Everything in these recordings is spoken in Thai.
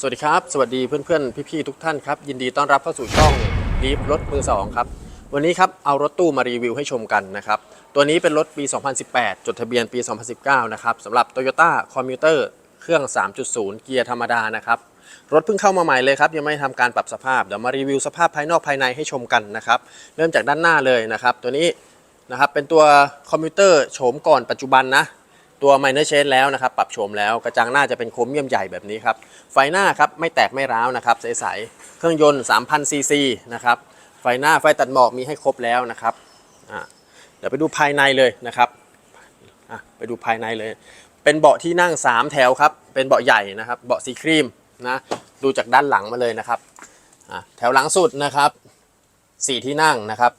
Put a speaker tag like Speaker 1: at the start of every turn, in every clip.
Speaker 1: สวัสดีครับ สวัสดีเพื่อนๆ พี่ๆ ทุกท่านครับ ยินดีต้อนรับเข้าสู่ช่องลีฟรถมือสองครับ วันนี้ครับ เอารถตู้มารีวิวให้ชมกันนะครับ ตัวนี้เป็นรถปี 2018 จดทะเบียนปี 2019 นะครับสำหรับ Toyota Commuter เครื่อง 3.0 เกียร์ธรรมดานะครับ รถเพิ่งเข้ามาใหม่เลยครับ ยังไม่ทำการปรับสภาพ เดี๋ยวมารีวิวสภาพภายนอกภายในให้ชมกันนะครับ เริ่มจากด้านหน้าเลยนะครับ ตัวนี้นะครับเป็นตัวคอมพิวเตอร์โฉมก่อนปัจจุบันนะ ตัว Minor Change แล้วนะครับ ปรับโฉมแล้วกระจังหน้าจะเป็นโครเมียมใหญ่แบบนี้ครับ ไฟหน้าครับไม่แตกไม่ร้าวนะครับใสๆเครื่องยนต์ 3,000 ซีซีนะครับ ไฟหน้าไฟตัดหมอกมีให้ครบแล้วนะครับเดี๋ยวไปดูภายในเลยนะครับไปดูภายในเลย เป็นเบาะที่นั่ง 3 แถวครับ เป็นเบาะใหญ่นะครับ เบาะสีครีมนะดูจากด้านหลังมาเลยนะครับแถวหลังสุดนะครับ 4 ที่นั่งนะครับ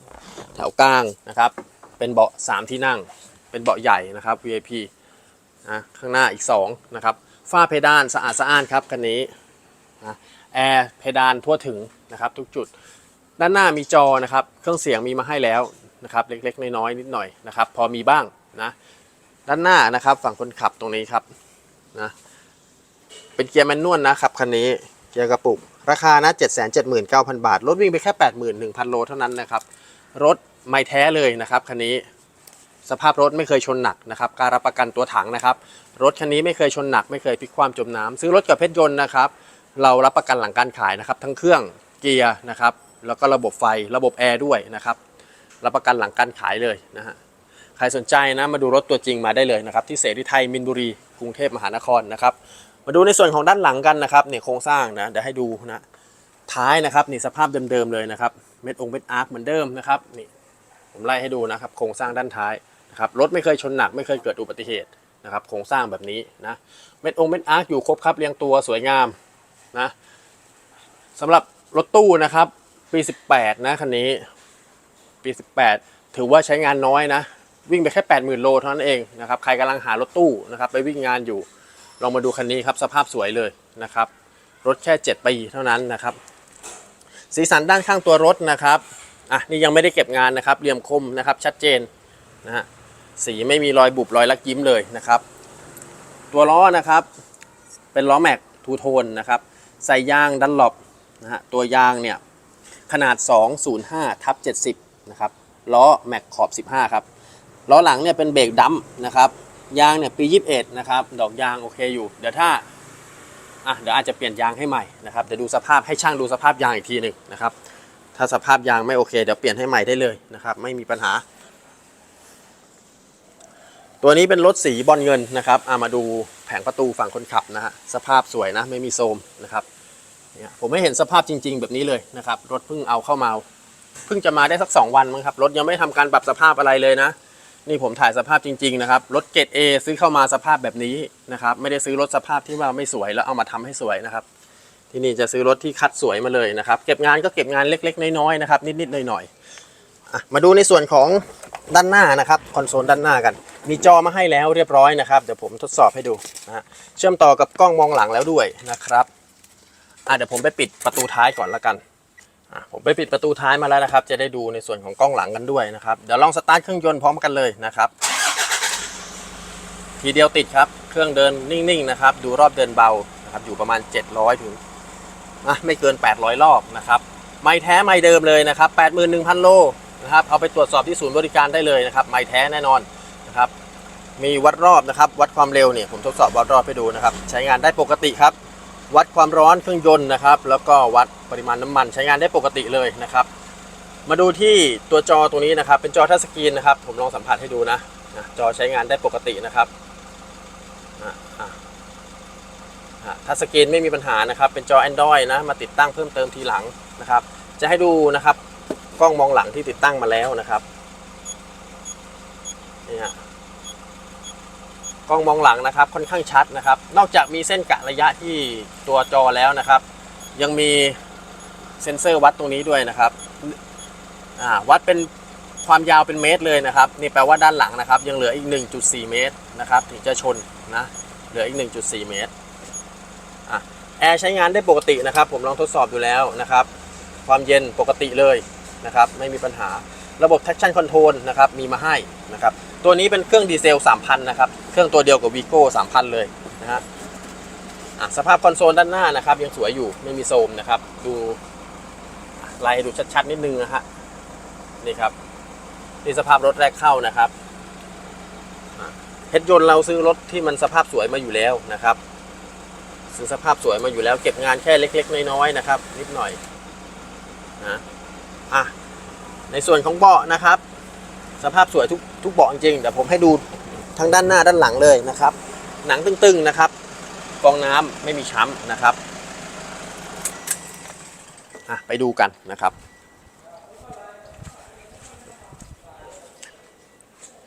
Speaker 1: แถวกลางนะครับ เป็นเบาะ 3 ที่นั่ง เป็นเบาะใหญ่นะครับ VIP นะข้างหน้าอีก2นะครับฝ้าเพดานสะอาดสะอ้านครับคันนี้นะแอร์เพดานทั่วถึงนะครับทุกจุด ด้านหน้ามีจอนะครับ เครื่องเสียงมีมาให้แล้วนะครับเล็กๆน้อยๆนิดหน่อยนะครับพอมีบ้างนะด้านหน้านะครับฝั่งคนขับตรงนี้ครับนะเป็นเกียร์แมนนวลนะครับคันนี้เกียร์กระปุก ราคานะ 779,000 บาท รถวิ่งไปแค่ 81,000 โลเท่านั้นนะครับ รถไม่แท้เลยนะครับคันนี้ สภาพรถไม่เคยชนหนักนะครับ การรับประกันตัวถังนะครับ รถคันนี้ไม่เคยชนหนัก ไม่เคยพลิกความจมน้ำซื้อรถกับเพชรยนต์นะครับ เรารับประกันหลังการขายนะครับ ทั้งเครื่องเกียร์นะครับ แล้วก็ระบบไฟ ระบบแอร์ด้วยนะครับ รับประกันหลังการขายเลยนะฮะ ใครสนใจนะ มาดูรถตัวจริงมาได้เลยนะครับ ที่เสรีไทยมินบุรี กรุงเทพมหานครนะครับ มาดูในส่วนของด้านหลังกันนะครับ เนี่ยโครงสร้างนะ เดี๋ยวให้ดูนะ ท้ายนะครับ นี่สภาพเดิมๆเลยนะครับ เม็ดองค์เม็ดอาร์คเหมือนเดิมนะครับ นี่ผมไล่ให้ดูนะครับ โครงสร้างด้านท้าย ครับรถไม่เคยชนหนักไม่เคยเกิดอุบัติเหตุนะครับโครงสร้างแบบนี้นะเม็ดองเม็ดอาร์คอยู่ครบครับเรียงตัวสวยงามนะสำหรับรถตู้นะครับปี 18 นะคันนี้ปี 18 ถือว่าใช้งานน้อยนะ วิ่งไปแค่ 80,000 โลเท่านั้นเองนะครับใครกำลังหารถตู้นะครับไปวิ่งงานอยู่ลองมาดูคันนี้ครับสภาพสวยเลยนะครับรถแค่ 7 ปีเท่านั้นนะครับ สีสันด้านข้างตัวรถนะครับอะนี่ยังไม่ได้เก็บงานนะครับเหลี่ยมคมนะครับชัดเจนนะฮะ สีไม่มีรอยบุบรอยลักยิ้มเลยนะครับ ตัวล้อนะครับ เป็นล้อแม็กทูโทนนะครับ ใส่ยางดันหลบนะฮะตัวยางเนี่ยขนาด 205ทับ70 นะครับ ล้อแม็กขอบ 15 ครับ ล้อหลังเนี่ยเป็นเบรกดัมนะครับ ยางเนี่ยปี 21 นะครับ ดอกยางโอเคอยู่ เดี๋ยวถ้า อะ เดี๋ยวอาจจะเปลี่ยนยางให้ใหม่นะครับ เดี๋ยวดูสภาพให้ช่างดูสภาพยางอีกทีหนึ่งนะครับ ถ้าสภาพยางไม่โอเค เดี๋ยวเปลี่ยนให้ใหม่ได้เลยนะครับ ไม่มีปัญหา ตัวนี้เป็นรถสีบอลเงินนะครับอามาดูแผงประตูฝั่งคนขับนะฮะสภาพสวยนะไม่มีโทมนะครับเนี่ยผมไม่เห็นสภาพจริง ๆ แบบนี้เลยนะครับรถเพิ่งเอาเข้ามาเพิ่งจะมาได้สัก 2 วันมั้งครับรถยังไม่ทำการปรับสภาพอะไรเลยนะ นี่ผมถ่ายสภาพจริง ๆ นะครับรถเกรด A ซื้อเข้ามาสภาพแบบนี้นะครับไม่ได้ซื้อรถสภาพที่ว่าไม่สวยแล้วเอามาทำให้สวยนะครับ ที่นี่จะซื้อรถที่คัดสวยมาเลยนะครับ เก็บงานก็เก็บงานเล็ก ๆ น้อยๆนะครับนิดๆหน่อยๆมาดูในส่วนของด้านหน้านะครับคอนโซลด้านหน้ากัน มีจอมาให้แล้วเรียบร้อยนะครับ เดี๋ยวผมทดสอบให้ดูนะฮะเชื่อมต่อกับกล้องมองหลังแล้วด้วยนะครับอะเดี๋ยวผมไปปิดประตูท้ายก่อนละกันอะผมไปปิดประตูท้ายมาแล้วนะครับ จะได้ดูในส่วนของกล้องหลังกันด้วยนะครับเดี๋ยวลองสตาร์ทเครื่องยนต์พร้อมกันเลยนะครับทีเดียวติดครับ เครื่องเดินนิ่งๆนะครับ ดูรอบเดินเบานะครับ อยู่ประมาณ 700 ถึงอะไม่เกิน 800 รอบนะครับ ไม่แท้ไม่เดิมเลยนะครับ 81,000 โลนะครับ เอาไปตรวจสอบที่ศูนย์บริการได้เลยนะครับ ไม่แท้แน่นอน นะครับ มีวัดรอบนะครับ วัดความเร็วเนี่ยผมทดสอบวัดรอบให้ดูนะครับ ใช้งานได้ปกติครับ วัดความร้อนเครื่องยนต์นะครับ แล้วก็วัดปริมาณน้ำมันใช้งานได้ปกติเลยนะครับ มาดูที่ตัวจอตรงนี้นะครับ เป็นจอทัชสกรีนนะครับ ผมลองสัมผัสให้ดูนะจอใช้งานได้ปกตินะครับทัชสกรีนไม่มีปัญหานะครับ เป็นจอ Android นะ มาติดตั้งเพิ่มเติมทีหลังนะครับ จะให้ดูนะครับ กล้องมองหลังที่ติดตั้งมาแล้วนะครับนี่ฮะ กล้องมองหลังนะครับค่อนข้างชัดนะครับ นอกจากมีเส้นกะระยะที่ตัวจอแล้วนะครับ ยังมีเซ็นเซอร์วัดตรงนี้ด้วยนะครับวัดเป็นความยาวเป็นเมตรเลยนะครับ นี่แปลว่าด้านหลังนะครับ ยังเหลืออีก 1.4 เมตรนะครับ ถึงจะชนนะเหลืออีก 1.4 เมตรแอร์ใช้งานได้ปกตินะครับ ผมลองทดสอบดูแล้วนะครับ ความเย็นปกติเลยนะครับ ไม่มีปัญหา ระบบ traction control นะครับมีมาให้นะครับตัวนี้เป็นเครื่องดีเซล 3,000 นะครับ เครื่องตัวเดียวกับ Vigo 3,000 เลยนะฮะอะสภาพคอนโซลด้านหน้านะครับ ยังสวยอยู่ไม่มีโทรมนะครับ ดูไล่ดูชัดๆ นิดนึงนะฮะนี่ครับนี่สภาพรถแรกเข้านะครับเฮดยนต์เราซื้อรถที่มันสภาพสวยมาอยู่แล้วนะครับ ซื้อสภาพสวยมาอยู่แล้ว เก็บงานแค่เล็ก ๆ น้อยๆนะครับ นิดหน่อยนะอะ ในส่วนของเบาะนะครับ สภาพสวยทุกทุกเบาะจริงๆเดี๋ยวผมให้ดูทั้งด้านหน้าด้านหลังเลยนะครับ หนังตึงๆนะครับฟองน้ำไม่มีช้ำนะครับอะไปดูกันนะครับ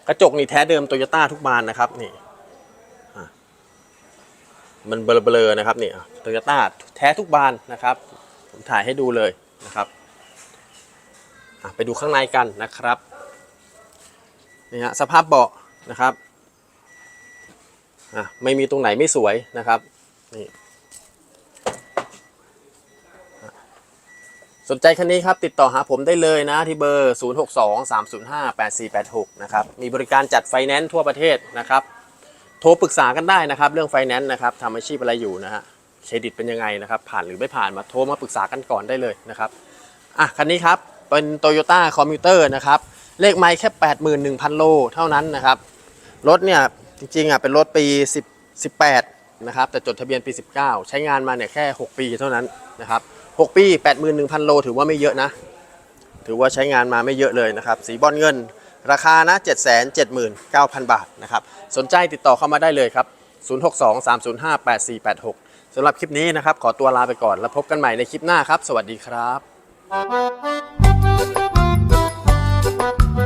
Speaker 1: กระจกนี่แท้เดิมโตโยต้าทุกบานนะครับนี่อะมันเบลอๆนะครับนี่โตโยต้าแท้ทุกบานนะครับ ผมถ่ายให้ดูเลยนะครับ ไปดูข้างในกันนะครับนี่ฮะสภาพเบาะนะครับอะไม่มีตรงไหนไม่สวยนะครับนี่สนใจคันนี้ครับติดต่อหาผมได้เลยนะที่เบอร์ 0623058486 นะครับ มีบริการจัดไฟแนนซ์ทั่วประเทศนะครับ โทรปรึกษากันได้นะครับเรื่องไฟแนนซ์นะครับทำอาชีพอะไรอยู่นะฮะเครดิตเป็นยังไงนะครับ ผ่านหรือไม่ผ่านมาโทรมาปรึกษากันก่อนได้เลยนะครับอะคันนี้ครับ เป็น Toyota Commuter นะครับ เลขไมล์แค่ 81,000 โลเท่านั้นนะครับ รถเนี่ยจริงๆอะเป็นรถปี 10 18 นะครับ แต่จดทะเบียนปี 19 ใช้งานมาเนี่ยแค่ 6 ปีเท่านั้นนะครับ 6 ปี 81,000 โล ถือว่าไม่เยอะนะ ถือว่าใช้งานมาไม่เยอะเลยนะครับ สีบอลเงิน ราคานะ 779,000 บาทนะครับ สนใจติดต่อเข้ามาได้เลยครับ 0623058486สำหรับคลิปนี้นะครับ ขอตัวลาไปก่อนแล้วพบกันใหม่ในคลิปหน้าครับ สวัสดีครับ Thank you.